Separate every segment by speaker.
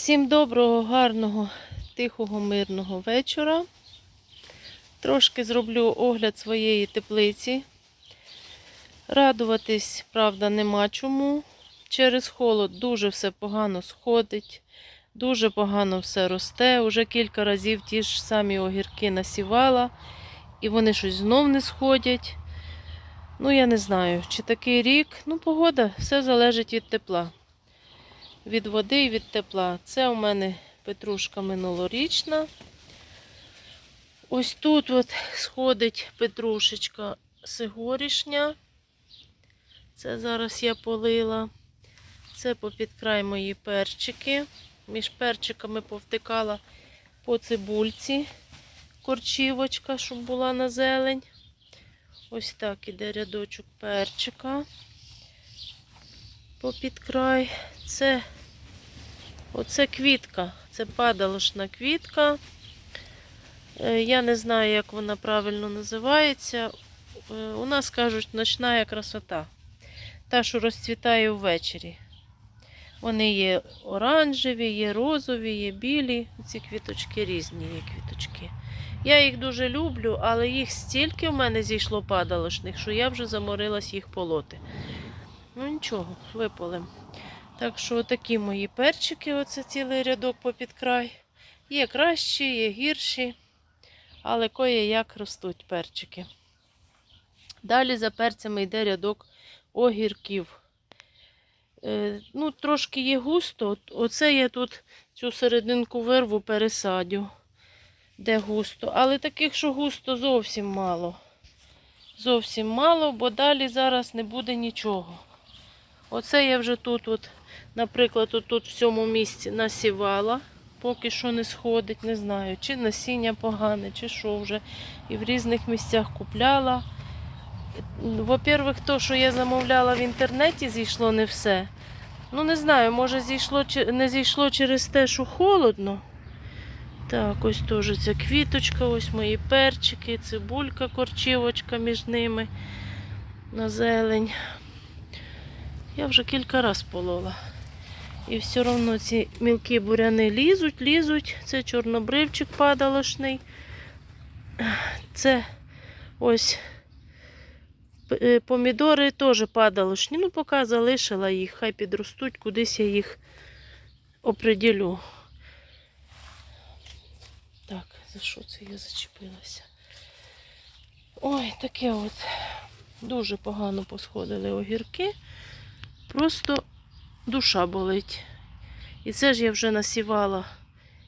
Speaker 1: Всім доброго, гарного, тихого, мирного вечора. Трошки зроблю огляд своєї теплиці. Радуватись, правда, нема чому. Через холод дуже все погано сходить, дуже погано все росте. Уже кілька разів ті ж самі огірки насівала, і вони щось знов не сходять. Ну, я не знаю, чи такий рік. Ну, погода, все залежить від тепла від води і від тепла. Це у мене петрушка минулорічна. Ось тут от сходить петрушечка сигорішня. Це зараз я полила. Це попід край мої перчики. Між перчиками повтикала по цибульці корчівочка, щоб була на зелень. Ось так іде рядочок перчика попід край. Це оце квітка, це падалошна квітка. Е, Я не знаю, як вона правильно називається. Е, У нас кажуть ночна красота. Та, що розцвітає ввечері. Вони є оранжеві, є розові, є білі. Ці квіточки різні є квіточки. Я їх дуже люблю, але їх стільки в мене зійшло падалошних, що я вже заморилась їх полоти. Ну нічого, виполем. Так що такі мої перчики, оце цілий рядок попід край. Є кращі, є гірші, але кое як ростуть перчики. Далі за перцями йде рядок огірків. Е, ну, Трошки є густо. Оце я тут цю серединку вирву, пересадю, де густо. Але таких, що густо, зовсім мало. Зовсім мало, бо далі зараз не буде нічого. Оце я вже тут, от, наприклад, тут в цьому місці насівала. Поки що не сходить, не знаю, чи насіння погане, чи що вже. І в різних місцях купляла. Во-первых, то, що я замовляла в інтернеті, зійшло не все. Ну, не знаю, може зійшло, не зійшло через те, що холодно. Так, ось теж ця квіточка, ось мої перчики, цибулька, корчівочка між ними на зелень. Я вже кілька разів полола. І все одно ці мілкі буряни лізуть, лізуть. Це чорнобривчик падалошний. Це ось е, помідори теж падалошні. Ну, поки залишила їх, хай підростуть, кудись я їх оприділю. Так, за що це я зачепилася? Ой, таке от дуже погано посходили огірки. Просто душа болить. І це ж я вже насівала.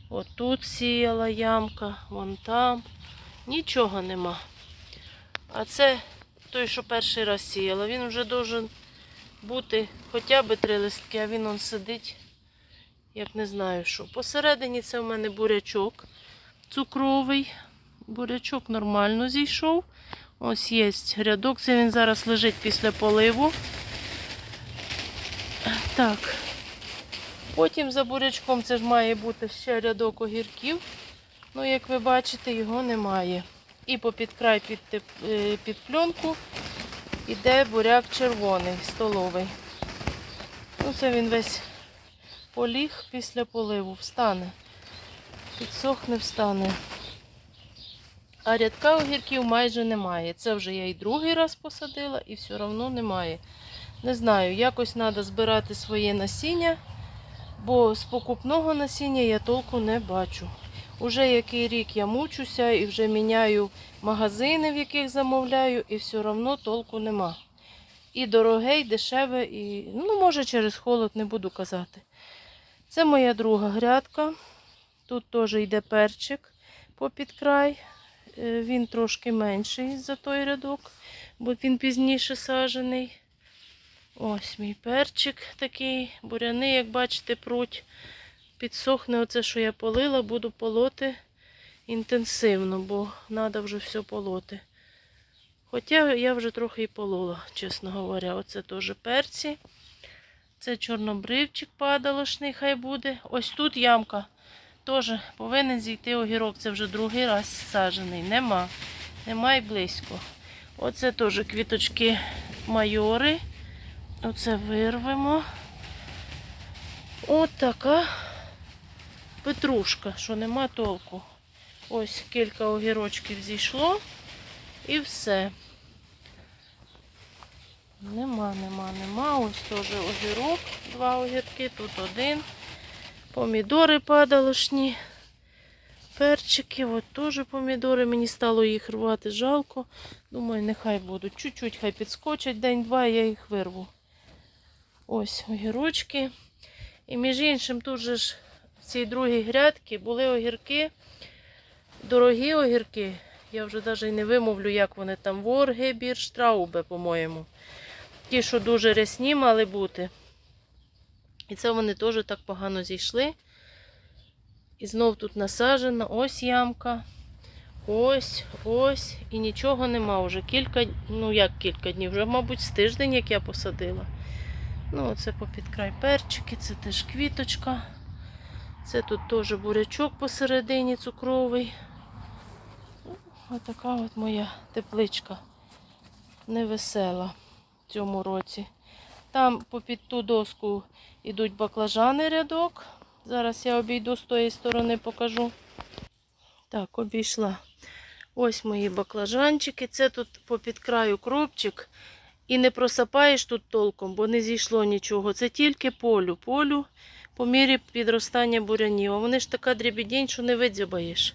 Speaker 1: От тут сіяла ямка, вон там. Нічого нема. А це той, що перший раз сіяла, він вже должен бути хоча б три листки, а він он сидить, як не знаю що. Посередині це в мене бурячок цукровий. Бурячок нормально зійшов. Ось є рядок. Це він зараз лежить після поливу. Так. Потім за бурячком це ж має бути ще рядок огірків. Ну, як ви бачите, його немає. І попід край під, теп- е, під пленку іде буряк червоний, столовий. Ну, це він весь поліг після поливу, встане. Підсохне, встане. А рядка огірків майже немає. Це вже я і другий раз посадила, і все одно немає. Не знаю, якось треба збирати своє насіння, бо з покупного насіння я толку не бачу. Уже який рік я мучуся і вже міняю магазини, в яких замовляю, і все одно толку нема. І дороге, і дешеве, і ну, може через холод не буду казати. Це моя друга грядка. Тут теж йде перчик попід край. Е, Він трошки менший за той рядок, бо він пізніше саджений. Ось мій перчик такий. Буряни, як бачите, пруть. Підсохне оце, що я полила, буду полоти інтенсивно, бо треба вже все полоти. Хоча я вже трохи і полола, чесно говоря. Оце теж перці. Це чорнобривчик падалошний, хай буде. Ось тут ямка. Теж повинен зійти огірок. Це вже другий раз саджений. Нема. Нема й близько. Оце теж квіточки майори. Оце вирвемо. От така петрушка, що нема толку. Ось кілька огірочків зійшло і все. Нема, нема, нема. Ось теж огірок, два огірки, тут один. Помідори падалошні. Перчики, от теж помідори. Мені стало їх рвати жалко. Думаю, нехай будуть. Чуть-чуть хай підскочать день-два, я їх вирву. Ось огірочки. І між іншим, тут же ж в цій другій грядці були огірки. Дорогі огірки. Я вже навіть не вимовлю, як вони там. Ворги, бірштраубе, по-моєму. Ті, що дуже рясні мали бути. І це вони теж так погано зійшли. І знов тут насаджена. Ось ямка. Ось, ось. І нічого нема вже кілька, ну як кілька днів, вже, мабуть, з тиждень, як я посадила. Ну, оце попід край перчики, це теж квіточка. Це тут теж бурячок посередині цукровий. Ну, Отака от моя тепличка. Невесела в цьому році. Там попід ту доску йдуть баклажани рядок. Зараз я обійду з тої сторони, покажу. Так, обійшла. Ось мої баклажанчики. Це тут попід краю кропчик. І не просапаєш тут толком, бо не зійшло нічого. Це тільки полю. Полю по мірі підростання бурянів. А вони ж така дрібідень, що не видзябаєш.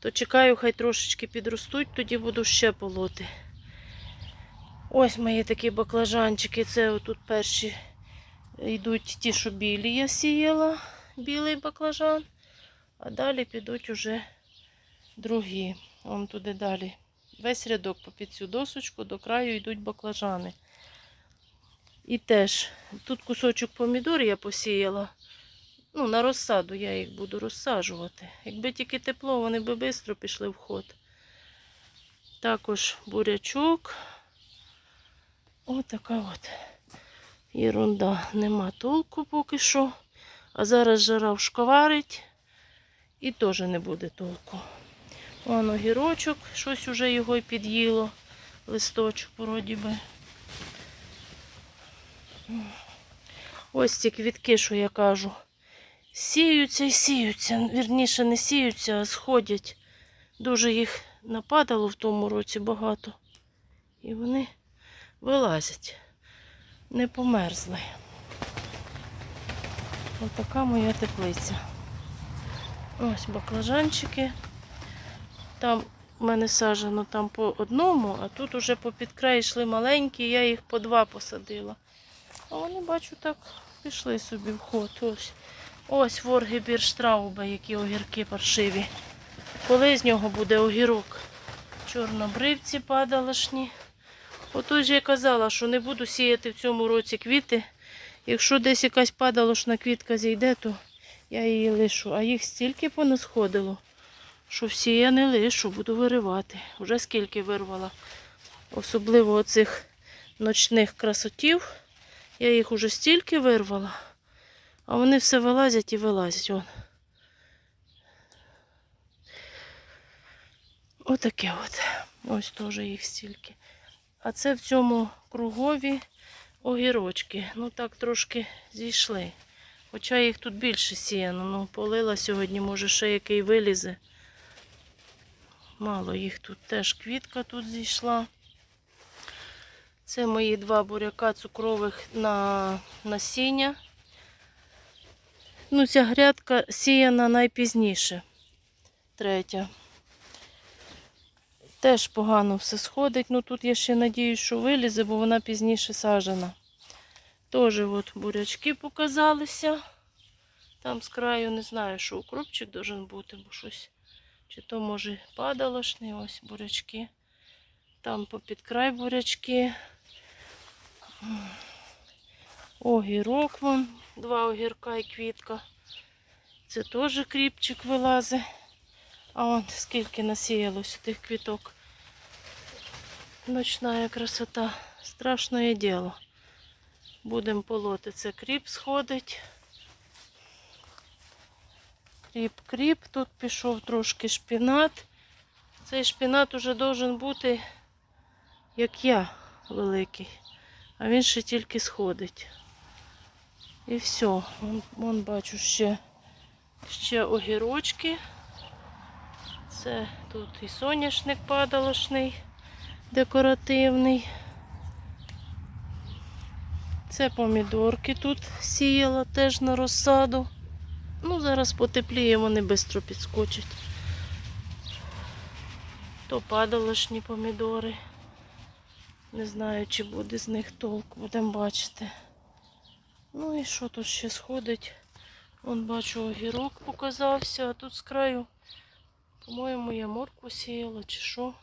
Speaker 1: То чекаю, хай трошечки підростуть, тоді буду ще полоти. Ось мої такі баклажанчики. Це отут перші йдуть ті, що білі я сіяла, білий баклажан. А далі підуть уже другі. Вон туди далі. Весь рядок попід цю досочку до краю йдуть баклажани. І теж тут кусочок помідор я посіяла. Ну, на розсаду я їх буду розсаджувати. Якби тільки тепло, вони би швидко пішли в ход. Також бурячок. Отака от єрунда. Нема толку поки що. А зараз жара вшковарить і теж не буде толку. Вон огірочок, щось уже його й під'їло. Листочок вроді би. Ось ці квітки, що я кажу. Сіються і сіються. Вірніше, не сіються, а сходять. Дуже їх нападало в тому році багато. І вони вилазять. Не померзли. Отака моя теплиця. Ось баклажанчики. Там в мене саджано там по одному, а тут уже по підкраї йшли маленькі, я їх по два посадила. А вони, бачу, так пішли собі в ход. Ось, ось ворги бірштрауба, які огірки паршиві. Коли з нього буде огірок? Чорнобривці падалишні. Отож я казала, що не буду сіяти в цьому році квіти. Якщо десь якась падалошна квітка зійде, то я її лишу. А їх стільки понасходило, що всі я не лишу, буду виривати. Вже скільки вирвала. Особливо оцих ночних красотів. Я їх уже стільки вирвала, а вони все вилазять і вилазять. Вон. Отаке от. Ось теж їх стільки. А це в цьому кругові огірочки. Ну так трошки зійшли. Хоча їх тут більше сіяно. Ну, полила сьогодні, може ще який вилізе. Мало їх тут теж квітка тут зійшла. Це мої два буряка цукрових на насіння. Ну, ця грядка сіяна найпізніше. Третя. Теж погано все сходить. Ну тут я ще надіюсь, що вилізе, бо вона пізніше сажена. Теж от бурячки показалися. Там з краю не знаю, що укропчик должен бути, бо щось. Чи то може падалошний, ось бурячки. Там попід край бурячки. Огірок вон, два огірка і квітка. Це теж кріпчик вилазить. А вон скільки насіялось тих квіток. Ночна красота. Страшне діло. Будемо полоти. Це кріп сходить. Кріп-кріп. Тут пішов трошки шпінат. Цей шпінат уже должен бути, як я, великий. А він ще тільки сходить. І все. Вон, вон бачу ще Ще огірочки. Це тут і соняшник падалошний, декоративний. Це помідорки тут сіяла теж на розсаду. Ну, зараз потепліє, вони швидко підскочать. То падалошні помідори. Не знаю, чи буде з них толк, будемо бачити. Ну і що тут ще сходить? Вон бачу, огірок показався, а тут з краю, по-моєму, я моркву сіяла чи що.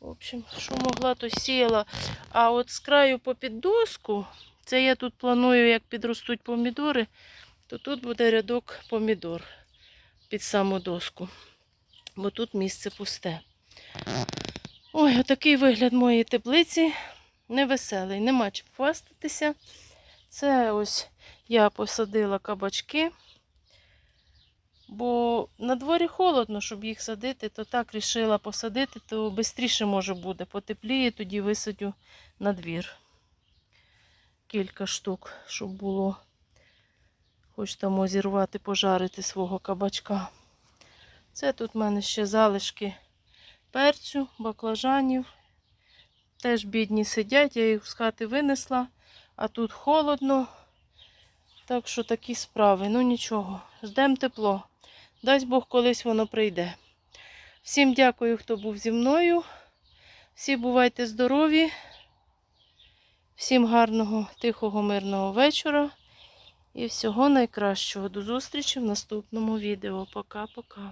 Speaker 1: В общем, що могла, то сіяла. А от з краю попід доску, це я тут планую, як підростуть помідори, то тут буде рядок помідор під саму доску. Бо тут місце пусте. Ой, отакий вигляд моєї теплиці. Невеселий, нема чим хвастатися. Це ось я посадила кабачки. Бо на дворі холодно, щоб їх садити, то так рішила посадити, то швидше може буде. Потепліє, тоді висадю на двір. Кілька штук, щоб було. Хоч там зірвати, пожарити свого кабачка. Це тут в мене ще залишки перцю, баклажанів. Теж бідні сидять, я їх з хати винесла, а тут холодно. Так що такі справи. Ну нічого, ждемо тепло. Дасть Бог, колись воно прийде. Всім дякую, хто був зі мною. Всі бувайте здорові. Всім гарного, тихого, мирного вечора. І всього найкращого. До зустрічі в наступному відео. Пока-пока.